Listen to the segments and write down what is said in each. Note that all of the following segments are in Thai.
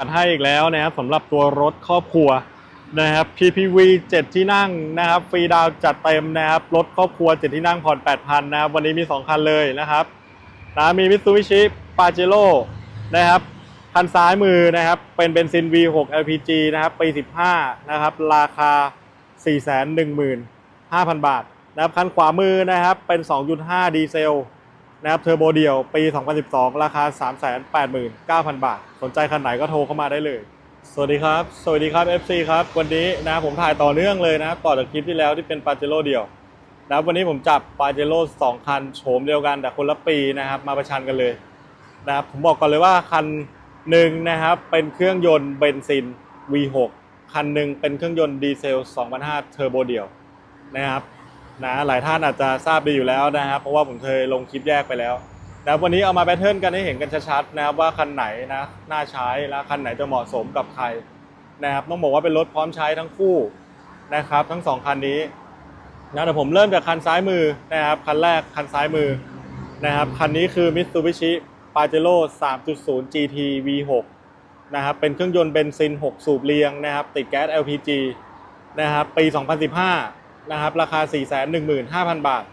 ัดให้อีกแล้วนะครับสำหรับตัวรถครอบครัวนะครับ PPV 7 ที่นั่งนะครับฟรีดาวน์จัดเต็มนะครับรถครอบครัว 7 ที่นั่งผ่อน 8,000 นะครับวันนี้มี 2 คันเลยนะครับนะมี Mitsubishi Pajero นะครับคันซ้ายมือนะครับเป็นเบนซิน V6 LPG นะครับปี 15 นะครับ ราคา 415,000 บาทนะครับคันขวามือนะครับเป็น 2.5 ดีเซล นะครับเทอร์โบเดียวปี 2012 ราคา 389,000 บาท สนใจคันไหนก็โทรเข้ามาได้เลย สวัสดีครับ สวัสดีครับ FC ครับ วันนี้นะผมถ่ายต่อเนื่องเลยนะต่อจากคลิปที่แล้วที่เป็นปาเจโร่เดียวนะวันนี้ผมจับปาเจโร่สองคันโฉมเดียวกันแต่คนละปีนะครับมาประชันกันเลยนะครับผมบอกก่อนเลยว่าคันหนึ่งนะครับเป็นเครื่องยนต์เบนซิน V6 คันหนึ่งเป็นเครื่องยนต์ดีเซล 2,500เทอร์โบเดียวนะครับ นะหลายท่านอาจจะทราบดีอยู่แล้วนะครับเพราะว่าผมเคยลงคลิปแยกไปแล้วนะครับวันนี้เอามาแบทเทิลกันให้เห็นกันชัดๆนะครับว่าคันไหนนะน่าใช้และคันไหนจะเหมาะสมกับใครนะครับต้องบอกว่าเป็นรถพร้อมใช้ทั้งคู่นะครับทั้งสองคันนี้นะเดี๋ยวผมเริ่มจากคันซ้ายมือนะครับคันแรกคันซ้ายมือนะครับคันนี้คือ Mitsubishi Pajero 3.0 GT V6 นะครับเป็นเครื่องยนต์เบนซิน 6 สูบเรียงนะครับติดแก๊ส LPG นะครับปี 2015 นะครับราคา 415,000 บาท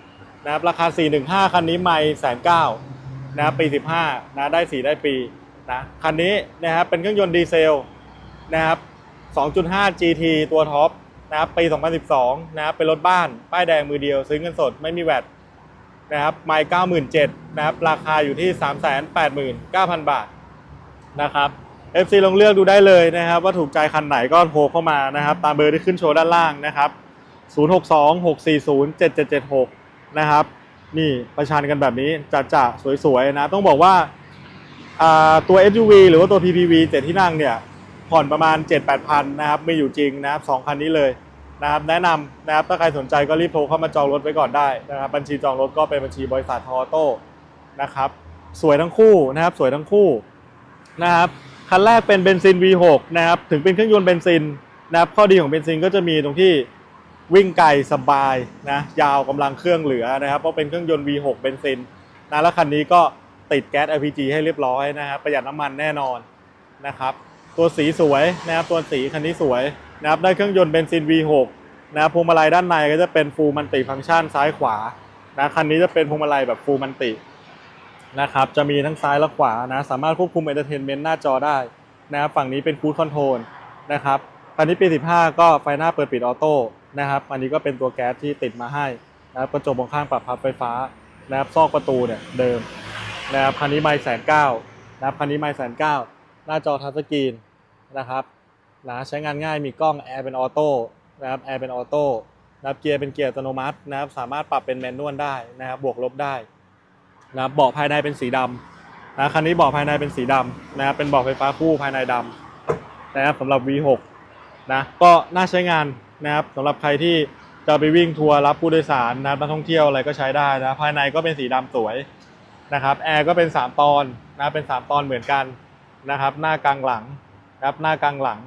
นะครับราคา 415 คันนี้ไม่แสนเก้านะครับปี 15นะได้สีได้ปีนะคันนี้นะครับเป็นเครื่องยนต์ดีเซลนะครับ 2.5 GT ตัวท็อปนะครับปี 2012นะครับเป็นรถบ้าน ป้ายแดงมือเดียว ซื้อเงินสดไม่มีแวดนะครับไม่97,000นะครับราคาอยู่ที่ 389,000 บาทนะครับ FC ลงเลือกดูได้เลยนะครับ ว่าถูกใจคันไหนก็โทรเข้ามานะครับ ตามเบอร์ที่ขึ้นโชว์ด้านล่างนะครับ 0626407776 นะครับ นี่ประชันกันแบบนี้จัดจ่าสวยๆนะ ต้องบอกว่าาตัว SUV หรือว่าตัว PPV 7 ที่นั่งเนี่ย ผ่อนประมาณ 7-8 พันนะครับไม่อยู่จริงนะครับสองคันนี้เลยนะครับแนะนำนะครับถ้าใครสนใจก็รีบโทรเข้ามาจองรถไว้ก่อนได้นะครับบัญชีจองรถก็เป็นบัญชีบริษัททอโต้นะครับสวยทั้งคู่นะครับสวยทั้งคู่นะครับคันแรกเป็นเบนซิน V6 นะครับถึงเป็นเครื่องยนต์เบนซินนะครับข้อดีของเบนซินก็จะมีตรงที่ วิ่งไกลสบายนะยาวกำลังเครื่องเหลือนะครับเพราะเป็นเครื่องยนต์ V6 เบนซินนะแล้วคันนี้ก็ติดแก๊ส LPG ให้เรียบร้อยนะครับประหยัดน้ำมันแน่นอนนะครับตัวสีสวยนะครับตัวสีคันนี้สวยนะครับได้เครื่องยนต์เบนซิน V6 นะครับพวงมาลัยด้านในก็จะเป็นฟูลมันติฟังก์ชันซ้ายขวานะคันนี้จะเป็นพวงมาลัยแบบฟูลมันตินะครับจะมีทั้งซ้ายและขวานะสามารถควบคุมเอนเตอร์เทนเมนต์หน้าจอได้นะครับฝั่งนี้เป็นคู i คอนโทรลนะครับคันนี้ปี 15 ก็ไฟหน้าเปิดปิดออโต้ นะครับ อันนี้ก็เป็นตัวแก๊สที่ติดมาให้นะครับกระจกมองข้างปรับพับไฟฟ้านะครับซอกประตูเนี่ยเดิมนะครับคันนี้ไม่แสนเก้านะครับคันนี้ไม่แสนเก้าหน้าจอทัชสกรีนนะครับนะใช้งานง่ายมีกล้องแอร์เป็นออโต้นะครับแอร์เป็นออโต้นะครับเกียร์เป็นเกียร์อัตโนมัตินะครับสามารถปรับเป็นแมนนวลได้นะครับบวกลบได้นะครับเบาะภายในเป็นสีดำนะคันนี้เบาะภายในเป็นสีดำนะครับเป็นเบาะไฟฟ้าคู่ภายในดำนะครับสำหรับ V6 นะก็น่าใช้งาน นะครับสำหรับใครที่จะไปวิ่งทัวร์รับผู้โดยสารนะครับนักท่องเที่ยวอะไรก็ใช้ได้นะภายในก็เป็นสีดำสวยนะครับแอร์ก็เป็น 3 ตอนนะเป็น 3 ตอนเหมือนกันนะครับ หน้ากลางหลังนะครับหน้ากลางหลัง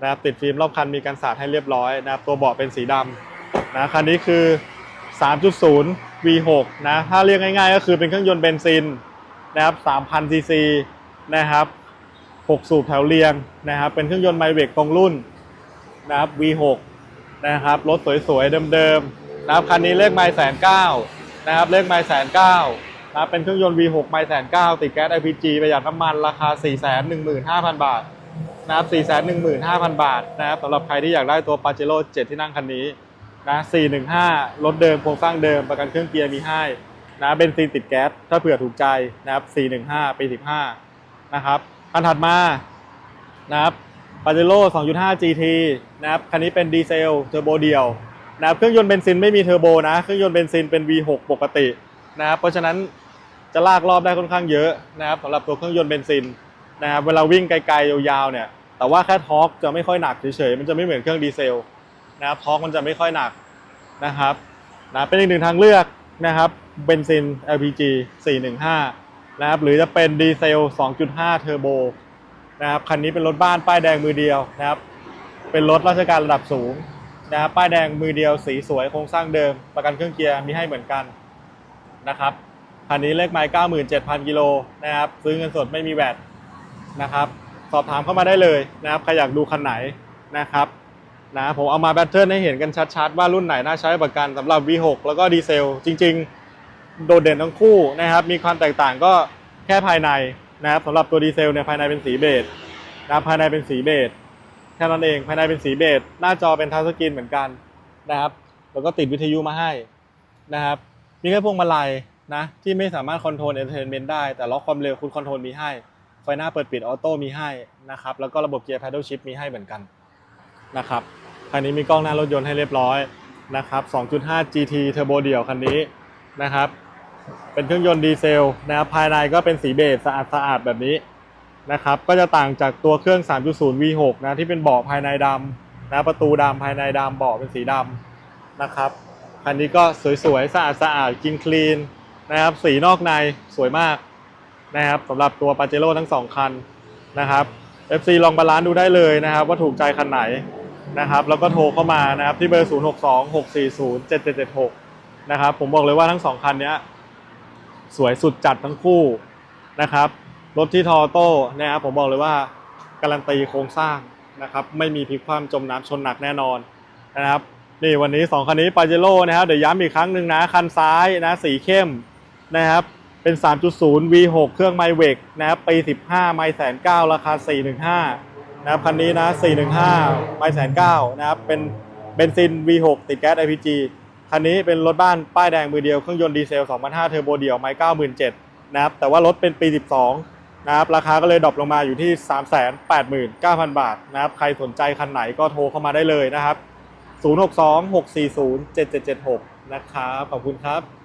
นะครับติดฟิล์มรอบคันมีกันสาดให้เรียบร้อยนะครับตัวเบาะเป็นสีดำนะคันนี้คือ 3.0 V6 นะถ้าเรียกง่ายๆ ก็คือเป็นเครื่องยนต์เบนซินนะครับ3,000ซีซีนะครับ6 สูบแถวเรียงนะครับเป็นเครื่องยนต์ไมเวกตรงรุ่นนะครับ V6 นะครับรถสวยๆเดิมๆนะครับคันนี้เลขไมล์แสนเก้านะครับเลขไมล์แสนเก้านะครับเป็นเครื่องยนต์ V6 ไมล์แสนเก้าติดแก๊ส LPG ประหยัดน้ำมันราคา 415,000 บาทนะครับ 415,000 บาทนะครับสำหรับใครที่อยากได้ตัว Pajero 7ที่นั่งคันนี้นะ415 รถเดิมโครงสร้างเดิมประกันเครื่องเกียร์มีให้นะเบนซินติดแก๊สถ้าเผื่อถูกใจนะครับ415ปี15นะครับคันถัดมานะครับ ปาเจโร่2.5 GT นะครับคันนี้เป็นดีเซลเทอร์โบเดียวนะครับเครื่องยนต์เบนซินไม่มีเทอร์โบนะ เครื่องยนต์เบนซินเป็น V6 ปกตินะครับเพราะฉะนั้นจะลากรอบได้ค่อนข้างเยอะนะครับสำหรับตัวเครื่องยนต์เบนซินนะครับเวลาวิ่งไกลๆยาวๆเนี่ยแต่ว่าแค่ทอร์กจะไม่ค่อยหนักเฉยๆมันจะไม่เหมือนเครื่องดีเซลนะครับทอร์กมันจะไม่ค่อยหนักนะครับนะเป็นอีกหนึ่งทางเลือกนะครับเบนซิน LPG 415นะครับหรือจะเป็นดีเซล 2.5 เทอร์โบ นะครับคันนี้เป็นรถบ้านป้ายแดงมือเดียวนะครับ เป็นรถราชการระดับสูงนะครับป้ายแดงมือเดียวสีสวยโครงสร้างเดิม ประกันเครื่องเกียร์มีให้เหมือนกันนะครับคันนี้เลขไมล์97,000 กิโลนะครับซื้อเงินสดไม่มีแวดนะครับ สอบถามเข้ามาได้เลยนะครับใครอยากดูคันไหนนะครับนะผมเอามาแบตเทิลให้เห็นกันชัดๆ ว่ารุ่นไหนน่าใช้ประกันสำหรับ V6 แล้วก็ดีเซลจริง ๆ โดดเด่นทั้งคู่นะครับ มีความแตกต่างก็แค่ภายใน นะครับสำหรับตัวดีเซลเนี่ยภายในเป็นสีเบจนะครับภายในเป็นสีเบจแค่นั้นเองภายในเป็นสีเบจหน้าจอเป็นทัชสกรีนเหมือนกันนะครับ แล้วก็ติดวิทยุมาให้นะครับ มีแค่พวงมาลัยนะที่ไม่สามารถคอนโทรลเอนเตอร์เทนเมนต์ได้แต่ล็อกความเร็วคุณคอนโทรลมีให้ ไฟหน้าเปิดปิดออโต้มีให้นะครับแล้วก็ระบบเกียร์ paddle shift มีให้เหมือนกันนะครับคันนี้มีกล้องหน้ารถยนต์ให้เรียบร้อยนะครับ 2.5 GT Turbo เดี่ยวคันนี้นะครับ เป็นเครื่องยนต์ดีเซลนะครับภายในก็เป็นสีเบจสะอาดสะอาดแบบนี้นะครับก็จะต่างจากตัวเครื่อง 3.0 V6 นะที่เป็นเบาะภายในดำนะประตูดำภายในดำเบาะเป็นสีดำนะครับคันนี้ก็สวยๆสะอาดสะอาดกินคลีนนะครับสีนอกในสวยมากนะครับสำหรับตัวปาเจโร่ทั้งสองคันนะครับ FC ลองบาลานซ์ดูได้เลยนะครับ ว่าถูกใจคันไหนนะครับ แล้วก็โทรเข้ามานะครับที่เบอร์ 0 6 2 6 4 0 7 7 7 6 นะครับผมบอกเลยว่าทั้งสองคันเนี้ย สวยสุดจัดทั้งคู่นะครับ รถที่ทอโต้นะครับผมบอกเลยว่าการันตีโครงสร้างนะครับไม่มีพลิกคว่ำจมน้ำชนหนักแน่นอนนะครับนี่วันนี้ 2 คันนี้ปาเจโร่นะครับเดี๋ยวย้ำอีกครั้งหนึ่งนะ คันซ้ายนะสีเข้มนะครับเป็น 3.0 V6 เครื่องไมเวกนะครับปี 15 ไมแสนเก้าราคา 415 นะครับคันนี้นะ 415 ไมแสนเก้านะครับเป็นเบนซิน V6 ติดแก๊ส LPG คันนี้เป็นรถบ้านป้ายแดงมือเดียวเครื่องยนต์ดีเซล2005เทอร์โบเดี่ยวไมล์97,000นะครับแต่ว่ารถเป็นปี 12นะครับราคาก็เลยดรอปลงมาอยู่ที่ 389,000 บาทนะครับใครสนใจคันไหนก็โทรเข้ามาได้เลยนะครับ 062 640 7776 นะครับขอบคุณครับ